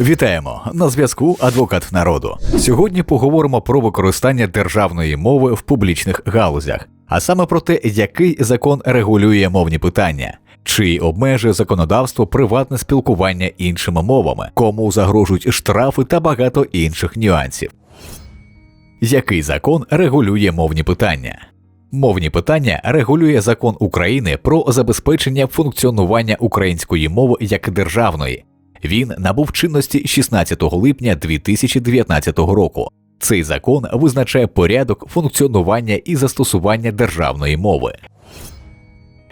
Вітаємо на зв'язку адвокат народу. Сьогодні поговоримо про використання державної мови в публічних галузях, а саме про те, який закон регулює мовні питання, чи обмежує законодавство приватне спілкування іншими мовами, кому загрожують штрафи та багато інших нюансів. Який закон регулює мовні питання? Мовні питання регулює закон України про забезпечення функціонування української мови як державної. Він набув чинності 16 липня 2019 року. Цей закон визначає порядок функціонування і застосування державної мови.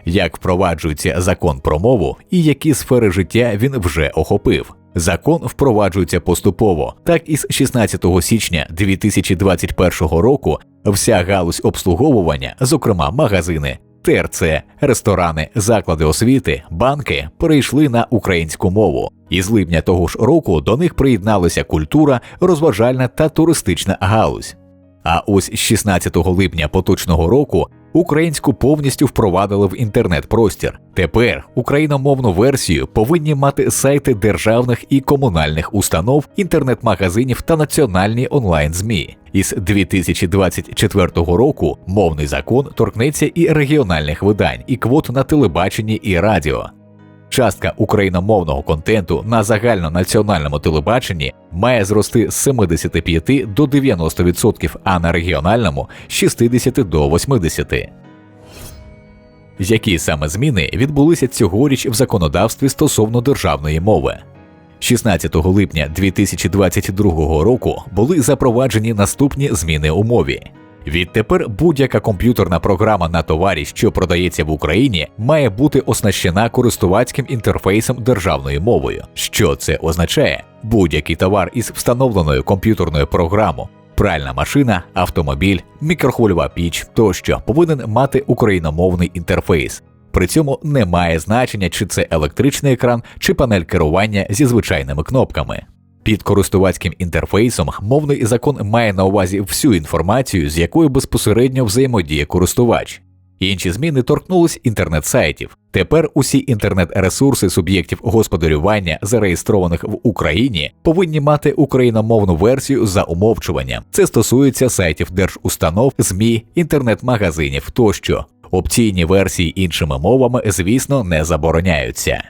Як впроваджується закон про мову і які сфери життя він вже охопив. Закон впроваджується поступово. Так із 16 січня 2021 року вся галузь обслуговування, зокрема магазини, ТРЦ, ресторани, заклади освіти, банки перейшли на українську мову. І з липня того ж року до них приєдналися культура, розважальна та туристична галузь. А ось 16 липня поточного року українську повністю впровадили в інтернет-простір. Тепер україномовну версію повинні мати сайти державних і комунальних установ, інтернет-магазинів та національні онлайн-змі. Із 2024 року мовний закон торкнеться і регіональних видань, і квот на телебаченні і радіо. Частка україномовного контенту на загальнонаціональному телебаченні має зрости з 75 до 90%, а на регіональному з 60 до 80%. Які саме зміни відбулися цьогоріч в законодавстві стосовно державної мови? 16 липня 2022 року були запроваджені наступні зміни у мові. Відтепер будь-яка комп'ютерна програма на товарі, що продається в Україні, має бути оснащена користувацьким інтерфейсом державною мовою. Що це означає? Будь-який товар із встановленою комп'ютерною програмою, пральна машина, автомобіль, мікрохвильова піч тощо повинен мати україномовний інтерфейс. При цьому не має значення, чи це електричний екран, чи панель керування зі звичайними кнопками. Під користувацьким інтерфейсом мовний закон має на увазі всю інформацію, з якою безпосередньо взаємодіє користувач. Інші зміни торкнулись інтернет-сайтів. Тепер усі інтернет-ресурси суб'єктів господарювання, зареєстрованих в Україні, повинні мати україномовну версію за умовчуванням. Це стосується сайтів держустанов, ЗМІ, інтернет-магазинів тощо. Опційні версії іншими мовами, звісно, не забороняються.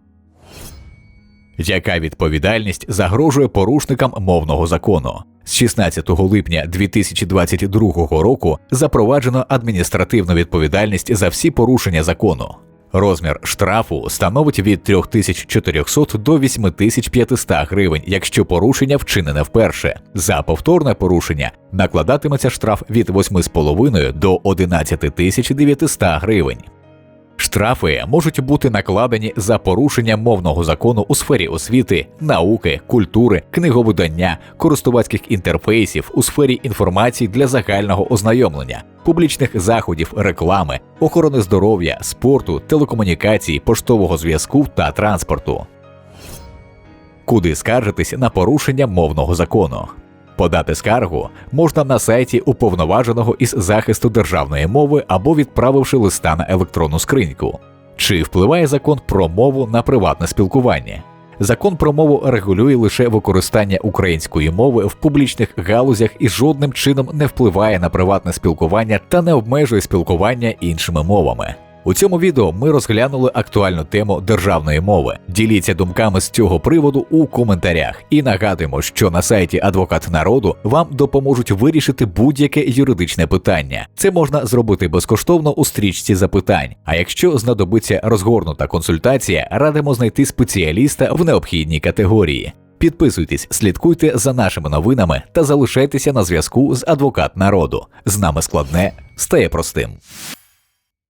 Яка відповідальність загрожує порушникам мовного закону? З 16 липня 2022 року запроваджено адміністративну відповідальність за всі порушення закону. Розмір штрафу становить від 3400 до 8500 гривень, якщо порушення вчинене вперше. За повторне порушення накладатиметься штраф від 8,5 до 11900 гривень. Штрафи можуть бути накладені за порушення мовного закону у сфері освіти, науки, культури, книговидання, користувацьких інтерфейсів у сфері інформації для загального ознайомлення, публічних заходів, реклами, охорони здоров'я, спорту, телекомунікації, поштового зв'язку та транспорту. Куди скаржитись на порушення мовного закону? Подати скаргу можна на сайті уповноваженого із захисту державної мови або відправивши листа на електронну скриньку. Чи впливає закон про мову на приватне спілкування? Закон про мову регулює лише використання української мови в публічних галузях і жодним чином не впливає на приватне спілкування та не обмежує спілкування іншими мовами. У цьому відео ми розглянули актуальну тему державної мови. Діліться думками з цього приводу у коментарях і нагадуємо, що на сайті Адвокат народу вам допоможуть вирішити будь-яке юридичне питання. Це можна зробити безкоштовно у стрічці запитань. А якщо знадобиться розгорнута консультація, радимо знайти спеціаліста в необхідній категорії. Підписуйтесь, слідкуйте за нашими новинами та залишайтеся на зв'язку з адвокат народу. З нами складне стає простим.